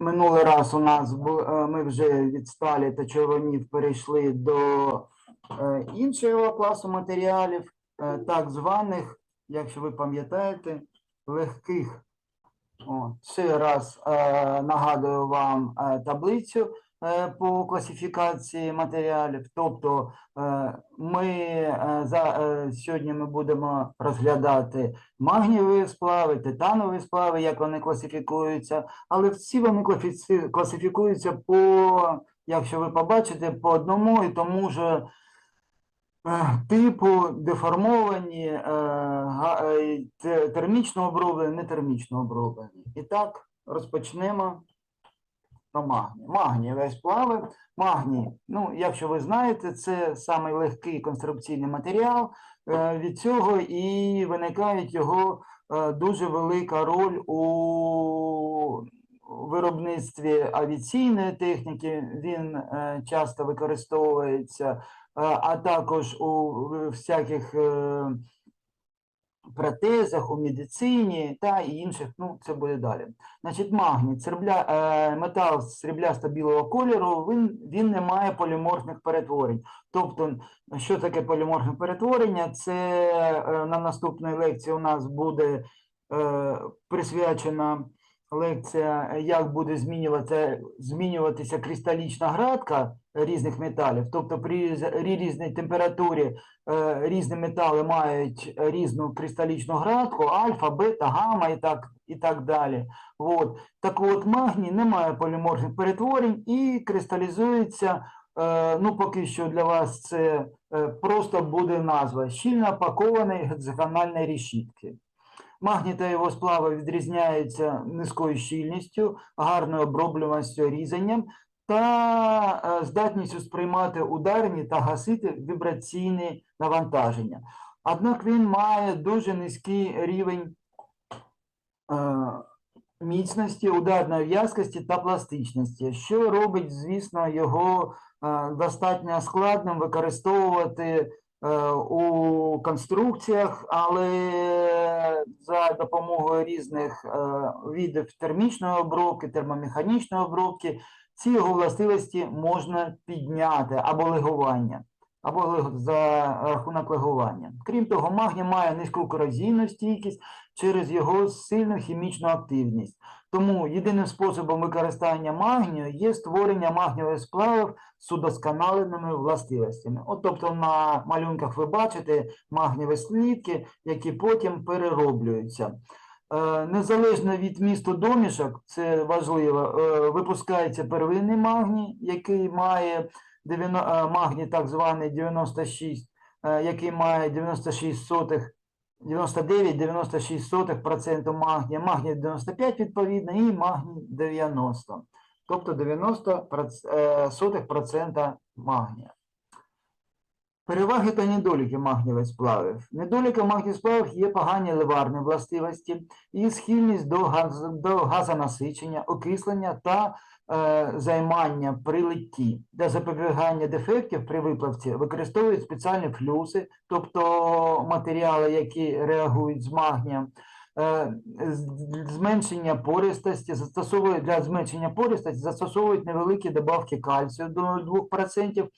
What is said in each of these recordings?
Минулий раз у нас е, ми вже від сталі та червонів перейшли до е, іншого класу матеріалів, е, так званих, якщо ви пам'ятаєте, легких. О, ще раз нагадую вам таблицю по класифікації матеріалів. Тобто е, ми е, за, е, сьогодні ми будемо розглядати магнієві сплави, титанові сплави, як вони класифікуються, але всі вони класифікуються по, якщо ви побачите, по одному і тому ж е, типу деформовані, е, е, термічно оброблені, не термічно оброблені. І так, розпочнемо по магнію. Магнієві сплави. Магній, ну, якщо ви знаєте, це самий легкий конструкційний матеріал. Е, Від цього і виникає його е, дуже велика роль у виробництві авіаційної техніки. Він е, часто використовується, а також у всяких протезах, у медицині та і інших. Ну, це буде далі. Значить, магній, цербля, е, метал сріблясто білого кольору, він, він не має поліморфних перетворень. Тобто, що таке поліморфне перетворення? Це е, на наступній лекції у нас буде е, присвячена лекція, е, як буде змінюватися, змінюватися кристалічна градка різних металів. Тобто при різній температурі е, різні метали мають різну кристалічну градку, альфа, бета, гамма і так, і так далі. От. Так от магній не має поліморфних перетворень і кристалізується, е, ну поки що для вас це просто буде назва щільно пакованої гекзагональної решітки. Магній та його сплави відрізняються низькою щільністю, гарною оброблюваністю різанням та е, здатністю сприймати ударні та гасити вібраційні навантаження. Однак він має дуже низький рівень е, міцності, ударної в'язкості та пластичності, що робить, звісно, його е, достатньо складним використовувати у конструкціях, але за допомогою різних е, видів термічної обробки, термомеханічної обробки, ці його властивості можна підняти або легування, або за рахунок легування. Крім того, магній має низьку корозійну стійкість через його сильну хімічну активність. Тому єдиним способом використання магнію є створення магнієвих сплавів з удосконаленими властивостями. От, тобто на малюнках ви бачите магнієві слідки, які потім перероблюються. Е, Незалежно від місту домішок, це важливо, е, випускається первинний магній, який має 90, е, магній так званий 96, е, який має 96 сотих 99-96% магнія, магній 95 відповідно, і магній 90, тобто 90 проц- е, сотих процента магнія. Переваги та недоліки магнієвих сплавів. Недоліком магнієвих сплавів є погані ливарні властивості і схильність до, газ, до газонасичення, окислення та займання при литті. Для запобігання дефектів при виплавці використовують спеціальні флюси, тобто матеріали, які реагують з магнієм. Е, Зменшення пористості застосовують для зменшення пористості застосовують невеликі добавки кальцію до 2%,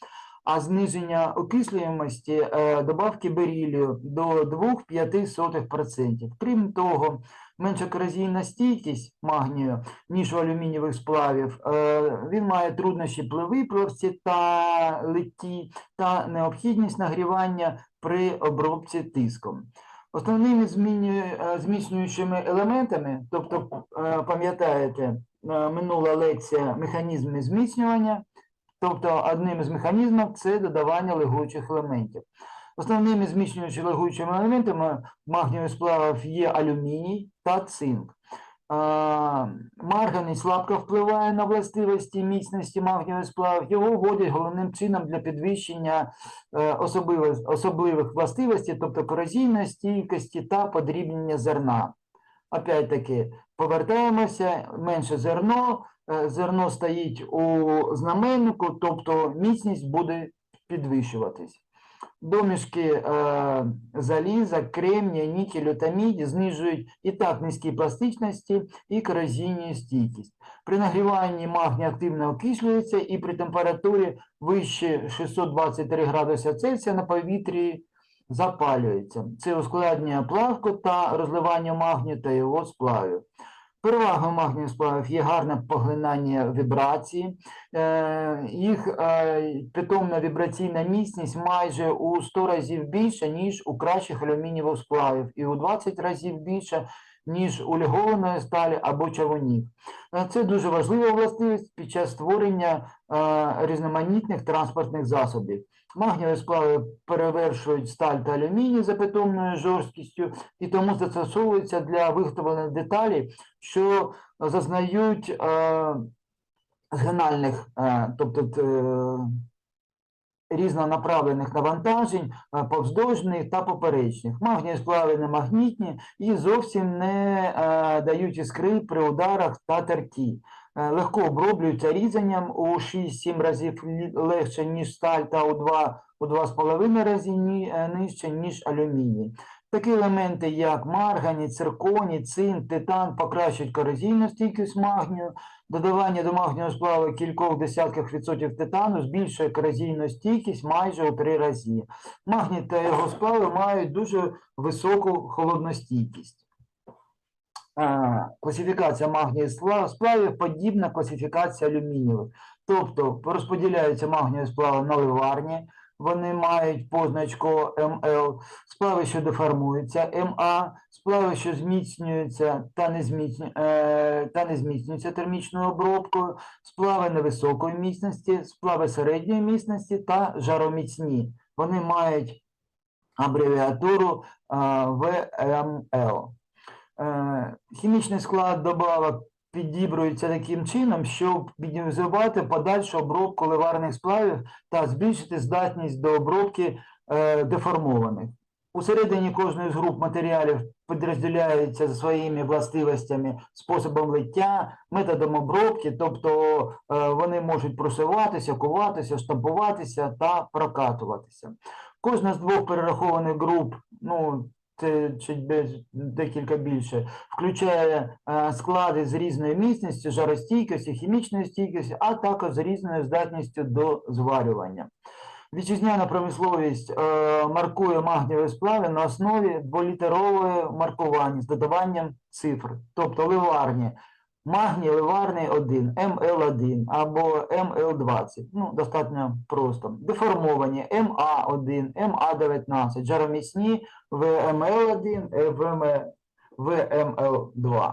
а зниження окислюємості е, добавки берілію до 2-5%. Крім того, менша корозійна стійкість магнію, ніж у алюмінієвих сплавів, е, він має труднощі при виплавці та литті та необхідність нагрівання при обробці тиском. Основними е, зміцнюючими елементами, тобто, е, пам'ятаєте, минула лекція механізми зміцнювання, тобто одним із механізмів це додавання легучих елементів. Основними зміцнюючими легуючими елементами магнієвих сплавів є алюміній та цинк. Марганець слабко впливає на властивості міцності магнієвих сплавів. Його вводять головним чином для підвищення е, особливих, властивостей, тобто корозійної стійкості та подрібнення зерна. Опять-таки, повертаємося, менше зерно, е, зерно стоїть у знаменнику, тобто міцність буде підвищуватись. Домішки е, заліза, кремнія, нікелю та міді знижують і так низькі пластичності і корозійну стійкість. При нагріванні магній активно окислюється і при температурі вище 623 градуса Цельсія на повітрі запалюється. Це ускладнює плавку та розливання магнію та його сплавів. Перевагою магнію сплавів є гарне поглинання вібрації, е, їх е, питомна вібраційна міцність майже у 100 разів більше, ніж у кращих алюмінієвих сплавів, і у 20 разів більша, ніж у легованої сталі або чавунів. Е, Це дуже важлива властивість під час створення е, різноманітних транспортних засобів. Магнієві сплави перевершують сталь та алюміній за питомною жорсткістю і тому застосовуються для виготовлення деталей, що зазнають е, генальних, е, тобто різнонаправлених навантажень, е, повздовжних та поперечних. Магнії сплави не магнітні і зовсім не е, дають іскри при ударах та терті. Е, Легко оброблюються різанням у 6-7 разів легше, ніж сталь, та у 2 у 2,5 рази нижче, ніж алюміній. Такі елементи, як маргані, цирконі, цинк, титан покращують корозійну стійкість магнію. Додавання до магнію сплаву кількох десятків відсотків титану збільшує корозійну стійкість майже у три рази. Магній та його сплави мають дуже високу холодностійкість. Класифікація магнію спла- сплавів подібна класифікації алюмінієвих. Тобто розподіляються магнієві сплави на ливарні, вони мають позначку МЛ, сплави, що деформуються, МА, сплави, що зміцнюються та не, зміцню, е, та не зміцнюються термічною обробкою, сплави невисокої міцності, сплави середньої міцності та жароміцні. Вони мають абревіатуру е, ВМЛ. Е, Хімічний склад добавок підібрується таким чином, щоб мінімізувати подальшу обробку ливарних сплавів та збільшити здатність до обробки е, деформованих. Усередині кожної з груп матеріалів підрозділяються за своїми властивостями, способом лиття, методом обробки, тобто е, вони можуть просуватися, куватися, штампуватися та прокатуватися. Кожна з двох перерахованих груп, ну чуть без декілька більше, включає е, склади з різною міцністю, жаростійкості, хімічної стійкості, а також з різною здатністю до зварювання. Вітчизняна промисловість е, маркує магнієві сплави на основі дволітерової маркування з додаванням цифр, тобто ливарні. Магній ливарний 1, МЛ1 або МЛ20. Ну, достатньо просто. Деформовані МА1, МА19, жароміцні ВМЛ1, ВМ, ВМЛ2.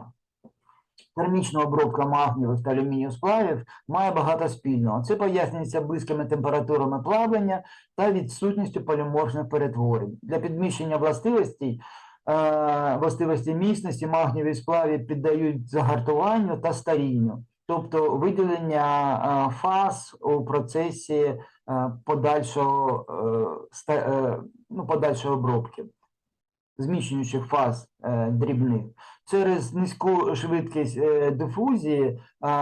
Термічна обробка магнієвих та алюмінію сплавів має багато спільного. Це пояснюється близькими температурами плавлення та відсутністю поліморфних перетворень. Для підміщення властивостей, властивості міцності магнієві сплаві піддають загартуванню та старінню, тобто виділення е, фаз у процесі е, подальшого, е, е, ну, подальшої обробки зміщуючих фаз е, дрібних. Через низьку швидкість е, дифузії е,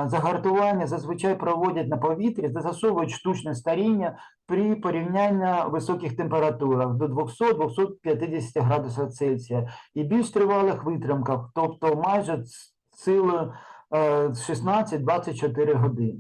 загартування зазвичай проводять на повітрі, застосовують штучне старіння при порівнянні високих температурах до 200-250 градусів Цельсія і більш тривалих витримках, тобто майже ц- силою е, 16-24 години.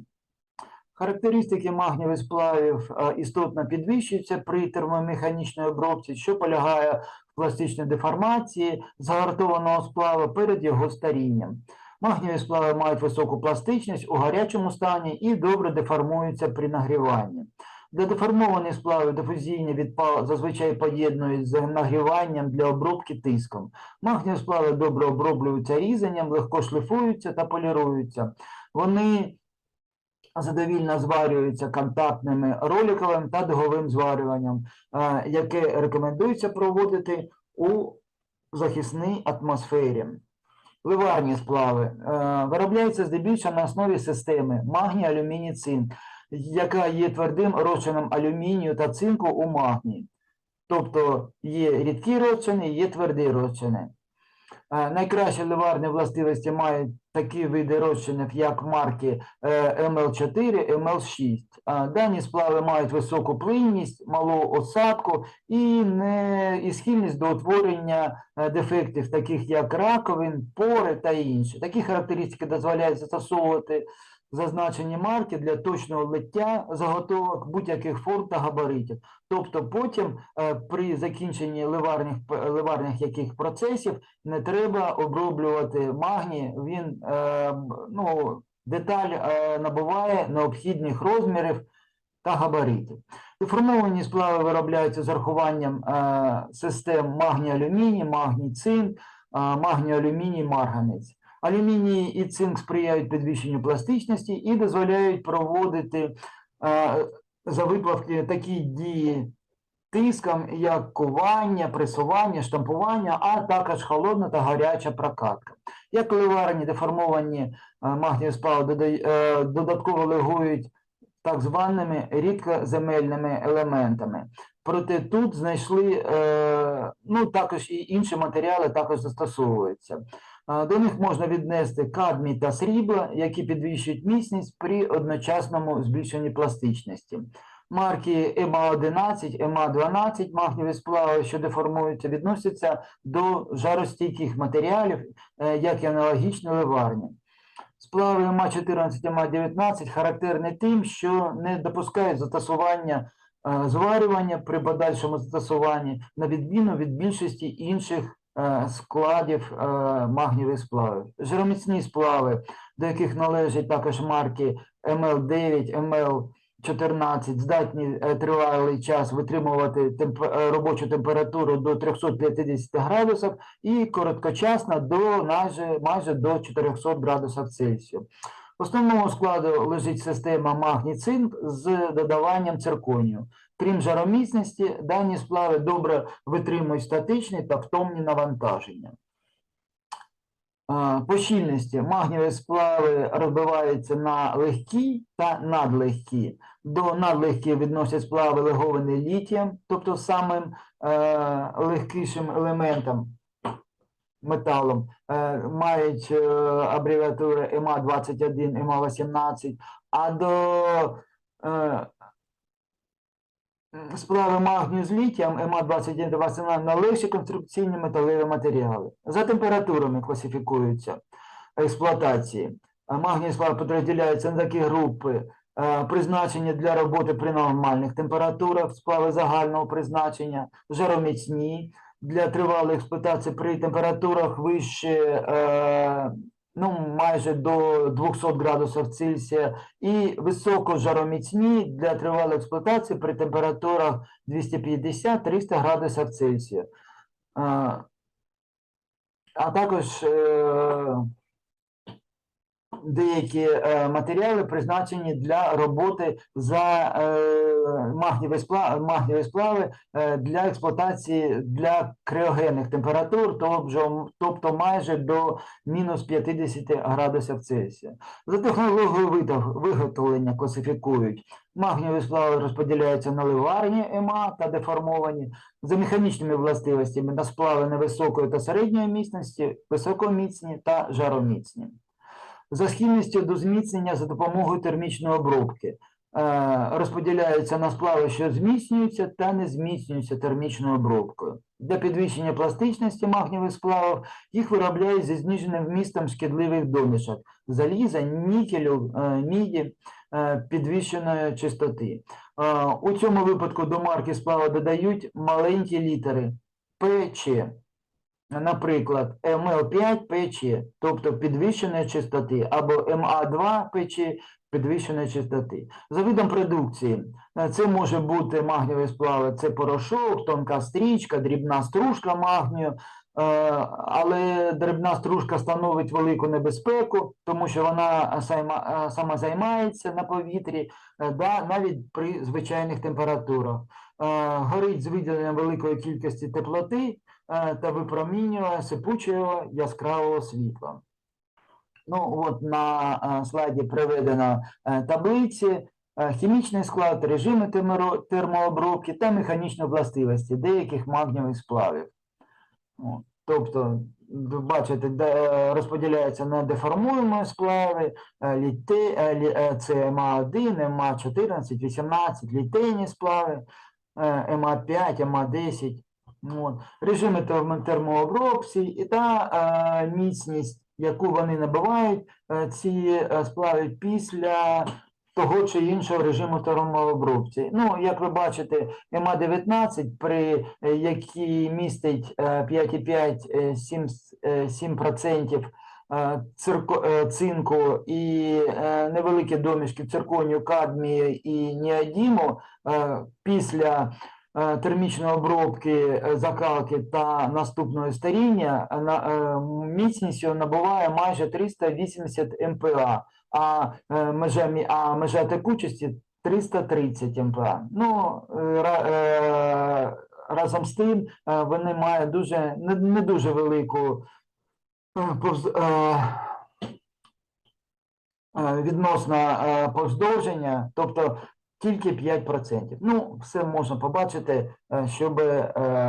Характеристики магнієвих сплавів е, істотно підвищуються при термомеханічній обробці, що полягає в пластичній деформації загартованого сплаву перед його старінням. Магнієві сплави мають високу пластичність у гарячому стані і добре деформуються при нагріванні. Для деформованих сплавів дифузійні відпали зазвичай поєднують з нагріванням для обробки тиском. Магнієві сплави добре оброблюються різанням, легко шліфуються та поліруються. Вони задовільно зварюються контактними роликовим та дуговим зварюванням, е, яке рекомендується проводити у захисній атмосфері. Ливарні сплави е, виробляються здебільшого на основі системи магній, алюміній, цинк, яка є твердим розчином алюмінію та цинку у магнії. Тобто є рідкі розчини, є тверді розчини. Е, Найкращі ливарні властивості мають такі види розчинів, як марки е, МЛ4, МЛ6. Е, Дані сплави мають високу плинність, малу осадку і, не, і схильність до утворення е, дефектів, таких як раковин, пори та інші. Такі характеристики дозволяють застосовувати зазначені марки для точного лиття заготовок будь-яких форм та габаритів. Тобто потім е, при закінченні ливарних, ливарних яких процесів не треба оброблювати магній, він е, ну, деталь е, набуває необхідних розмірів та габаритів. Деформовані сплави виробляються з урахуванням е, систем магній-алюміній, магній-цинк, е, магній-алюміній-марганець. Алюміній і цинк сприяють підвищенню пластичності і дозволяють проводити е, за виплавки такі дії тиском, як кування, пресування, штампування, а також холодна та гаряча прокатка. Як ливарні деформовані е, магнієві сплави е, додатково легують так званими рідкоземельними елементами. Проте тут знайшли, е, ну також і інші матеріали також застосовуються. До них можна віднести кадмій та срібло, які підвищують міцність при одночасному збільшенні пластичності. Марки ЕМА-11, ЕМА-12 магнієві сплави, що деформуються, відносяться до жаростійких матеріалів, е, як і аналогічні ливарні. Сплави МА-14 і МА-19 характерні тим, що не допускають застосування е, зварювання при подальшому застосуванні, на відміну від більшості інших складів е, магнієвих сплавів. Жироміцні сплави, до яких належать також марки МЛ9, МЛ14, здатні е, тривалий час витримувати темп- е, робочу температуру до 350 градусів і короткочасно до майже, майже до 400 градусів Цельсію. В основному складу лежить система магній-цинк з додаванням цирконію. Крім жароміцності, дані сплави добре витримують статичні та втомні навантаження. По щільності магнієві сплави розбиваються на легкі та надлегкі. До надлегких відносять сплави леговані літієм, тобто самим е, легкішим елементом металом, е, мають е, абревіатури ЕМА-21, ЕМА-18, а до е, м, сплави магнію з літієм ЕМА-21 та 18 на легші конструкційні металеві матеріали. За температурами класифікуються експлуатації. Магній сплав поділяються на такі групи, призначені для роботи при нормальних температурах, сплави загального призначення, жароміцні, для тривалої експлуатації при температурах вище е, ну, майже до 200 градусів Цельсія і високожароміцні для тривалої експлуатації при температурах 250-300 градусів Цельсія. Е, а також е, деякі е, матеріали призначені для роботи за е, магнієві сплави, магнієві сплави е, для експлуатації для криогенних температур, тобто, тобто майже до мінус 50 градусів Цельсія. За технологією виготовлення класифікують. Магнієві сплави розподіляються на ливарні ЕМА та деформовані, за механічними властивостями на сплави невисокої та середньої міцності, високоміцні та жароміцні. За схильністю до зміцнення за допомогою термічної обробки е, розподіляються на сплави, що зміцнюються та не зміцнюються термічною обробкою. Для підвищення пластичності магнієвих сплавів їх виробляють зі зниженим вмістом шкідливих домішок заліза, нікелю, е, міді е, підвищеної чистоти. У цьому випадку до марки сплава додають маленькі літери ПЧ. Наприклад, МЛ5 печі, тобто підвищеної чистоти, або МА2 печі підвищеної чистоти. За видом продукції, е, це може бути магнієві сплави, це порошок, тонка стрічка, дрібна стружка магнію, але дрібна стружка становить велику небезпеку, тому що вона е, сама займається на повітрі, е, да, навіть при звичайних температурах. Е, Горить з виділенням великої кількості теплоти е, та випромінює сипучого яскравого світла. Ну, от на е, слайді приведено е, таблиці, е, хімічний склад, режими термообробки та механічні властивості деяких магнієвих сплавів. Тобто ви бачите, де розподіляється на деформуємо сплави, е, літе, е, е, це МА1, МА14, 18, літейні сплави, е, МА5, МА10. От. Режими термо- термообробці та міцність, яку вони набувають, е, ці сплави після того чи іншого режиму термообробці. Ну, як ви бачите, МА-19, при е, якій містить е, 5,5 е, 7, е, 7% цирко, цинку і невеликі домішки цирконію, кадмію і неодіму е, після термічної обробки, закалки та наступного старіння міцність набуває майже 380 МПА, а е, межа, а межа текучості 330 МПА. Ну, е, е, разом з тим вони мають дуже, не, не дуже велику повз- відносно повздовження, тобто тільки 5%. Ну, все можна побачити, щоб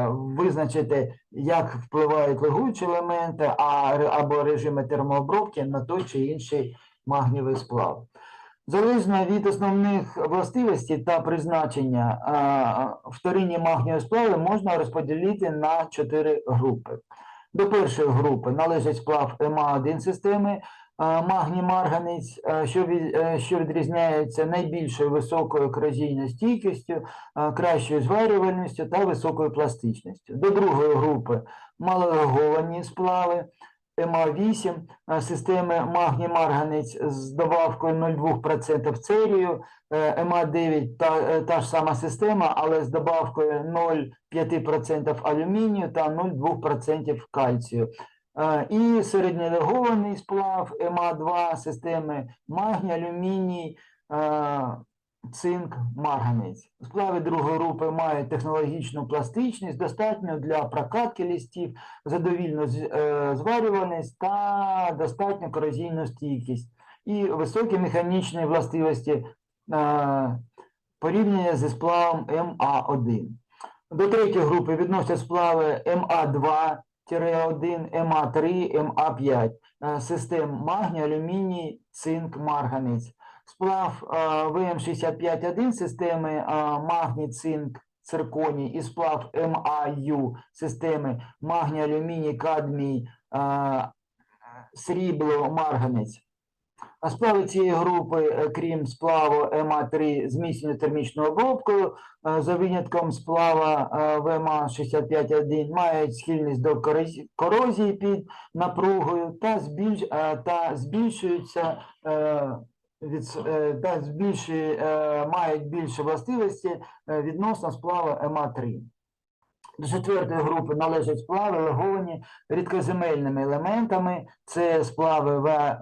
визначити, як впливають легуючі елементи а, або режими термообробки на той чи інший магнієвий сплав. Залежно від основних властивостей та призначення а, вторинні магнієві сплави можна розподілити на чотири групи. До першої групи належить сплав МА1 системи, а, магній марганець, е, що відрізняється найбільшою високою корозійною стійкістю, кращою зварювальністю та високою пластичністю. До другої групи малореаговані сплави. МА8 системи магній марганець з добавкою 0,2% церію, е, МА9 та, е, та ж сама система, але з добавкою 0,5% алюмінію та 0,2% кальцію. Е, І середньолегований сплав МА2 системи магній, алюміній, е, цинк, марганець. Сплави другої групи мають технологічну пластичність, достатньо для прокатки листів, задовільну е, зварюваність та достатньо корозійну стійкість і високі механічні властивості е, порівняно зі сплавом МА1. До третьої групи відносять сплави МА2, 1, МА3, МА5, е, систем магній, алюміній, цинк, марганець. Сплав е, ВМ65-1 системи магній, цинк, цирконій і сплав МАЮ системи магній, алюміній, кадмій, срібло, марганець. А сплави цієї групи, е, крім сплаву МА3 зміцненою термічною обробкою, е, за винятком сплава е, ВМА-65-1, мають схильність до корозі- корозії під напругою та, збільш, та збільшуються від, е, та збільшує, е, мають більше властивості е, відносно сплаву МА3. До четвертої групи належать сплави, леговані рідкоземельними елементами. Це сплави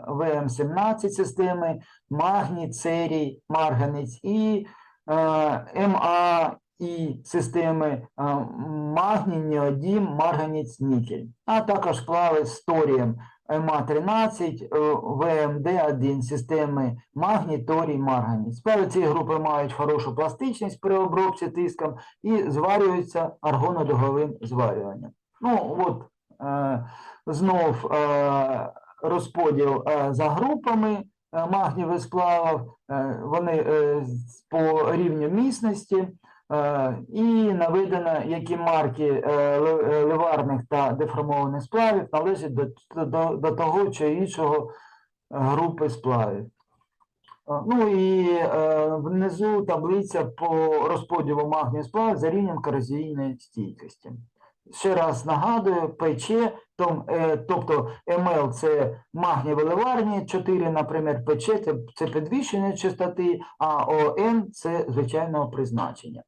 ВМ17 системи, магній, церій, марганець і е, МА і системи магній, неодім, марганець, нікель. А також сплави з торієм МА13, е, ВМД1 системи магній, торій, марганець. Сплави цієї групи мають хорошу пластичність при обробці тиском і зварюються аргонодуговим зварюванням. Ну, от е, знов е, розподіл е, за групами е, магнієвих сплавів, е, вони е, по рівню міцності, і наведено, які марки е, е, ливарних та деформованих сплавів належать до, до, до того чи іншого е, групи сплавів. Ну і е, внизу таблиця по розподілу магнію сплав за рівнем корозійної стійкості. Ще раз нагадую, ПЧ, е, тобто МЛ це магнієві 4, наприклад, ПЧ це, це підвищення частоти, а ОН це звичайного призначення.